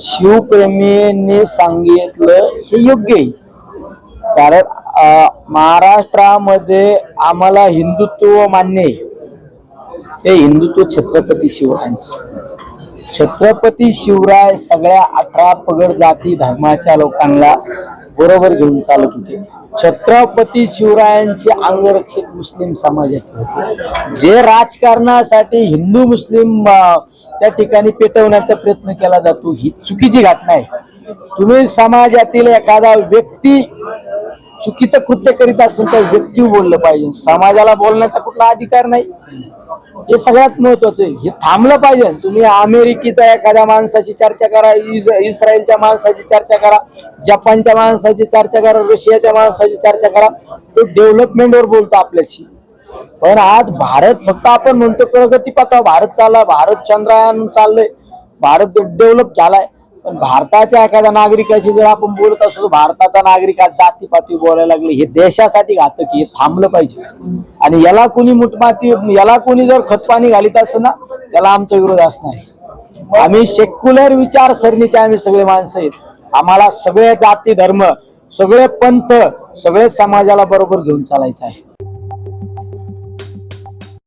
शिवप्रेमींनी सांगितलं हे योग्य आहे. कारण महाराष्ट्रामध्ये आम्हाला हिंदुत्व मान्य आहे. ते हिंदुत्व छत्रपती शिवरायांचं. छत्रपती शिवराय सगळ्या अठरा पगड जाती धर्माच्या लोकांना बरोबर घेऊन चालत होते. छत्रपती शिवरायांचे अंगरक्षक मुस्लिम समाजाचे होते. जे राजकारणासाठी हिंदू मुस्लिम त्या ठिकाणी पेटवण्याचा प्रयत्न केला जातो ही चुकीची घटना आहे. तुम्ही समाजातील एखादा व्यक्ती चुकीचं कृत्य करीत असेल तर व्यक्ती बोललं पाहिजे. समाजाला बोलण्याचा कुठला अधिकार नाही. हे सगळ्यात महत्वाचं आहे. हे थांबलं पाहिजे. तुम्ही अमेरिकेच्या एखाद्या माणसाची चर्चा करा इज इस्रायलच्या माणसाची चर्चा करा जपानच्या माणसाची चर्चा करा रशियाच्या माणसाची चर्चा करा. तो डेव्हलपमेंटवर बोलतो आपल्याशी. पण आज भारत फक्त आपण म्हणतो प्रगती पथा भारत चालला भारत चंद्रयान चाललंय. भारत डेव्हलप झालाय. पण भारताच्या एखाद्या नागरिकाशी जर आपण बोलत असतो भारताचा नागरिक आज जातीपाती बोलायला लागले हे देशासाठी घातक हे थांबलं पाहिजे. आणि याला कोणी मुठमाती याला कोणी जर खतपाणी घालीत असं ना त्याला आमचा विरोध असणार आहे आम्ही सेक्युलर विचारसरणीचे आम्ही सगळे माणसं आहेत. आम्हाला सगळे जाती धर्म सगळे पंथ सगळे समाजाला बरोबर घेऊन चालायचं आहे.